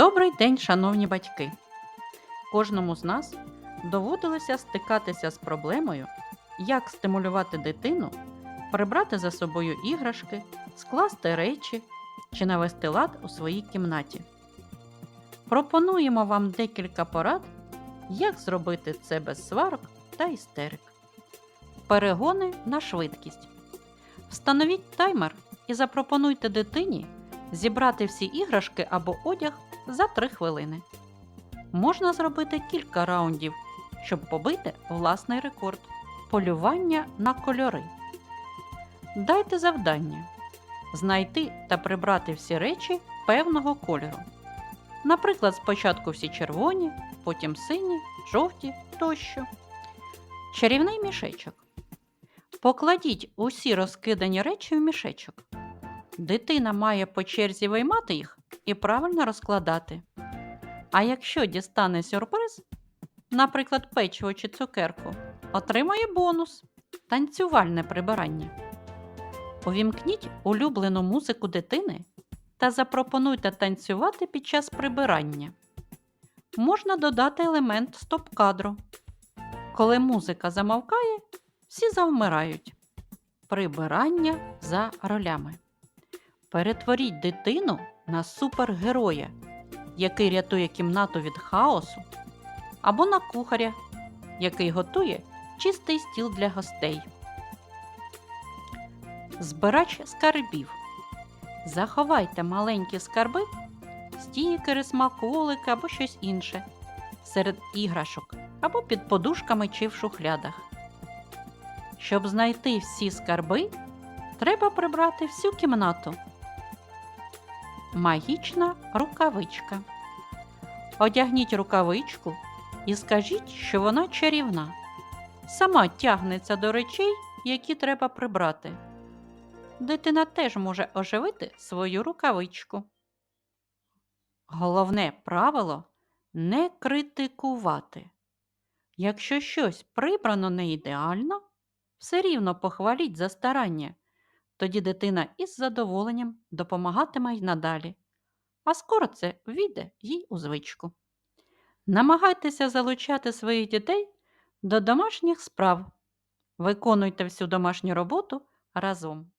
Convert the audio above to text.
Добрий день, шановні батьки! Кожному з нас доводилося стикатися з проблемою, як стимулювати дитину, прибрати за собою іграшки, скласти речі чи навести лад у своїй кімнаті. Пропонуємо вам декілька порад, як зробити це без сварок та істерик. Перегони на швидкість. Встановіть таймер і запропонуйте дитині зібрати всі іграшки або одяг за 3 хвилини. Можна зробити кілька раундів, щоб побити власний рекорд полювання на кольори. Дайте завдання знайти та прибрати всі речі певного кольору. Наприклад, спочатку всі червоні, потім сині, жовті тощо. Чарівний мішечок. Покладіть усі розкидані речі в мішечок. Дитина має по черзі виймати їх і правильно розкладати. А якщо дістане сюрприз, наприклад, печиво чи цукерку, отримає бонус танцювальне прибирання. Увімкніть улюблену музику дитини та запропонуйте танцювати під час прибирання. Можна додати елемент стоп-кадру. Коли музика замовкає, всі завмирають. Прибирання за ролями. Перетворіть дитину на супергероя, який рятує кімнату від хаосу, або на кухаря, який готує чистий стіл для гостей. Збирач скарбів. Заховайте маленькі скарби, стікери, смаколики або щось інше серед іграшок або під подушками чи в шухлядах. Щоб знайти всі скарби, треба прибрати всю кімнату. Магічна рукавичка. Одягніть рукавичку і скажіть, що вона чарівна. Сама тягнеться до речей, які треба прибрати. Дитина теж може оживити свою рукавичку. Головне правило не критикувати. Якщо щось прибрано не ідеально, все рівно похваліть за старання. Тоді дитина із задоволенням допомагатиме й надалі, а скоро це війде їй у звичку. Намагайтеся залучати своїх дітей до домашніх справ. Виконуйте всю домашню роботу разом.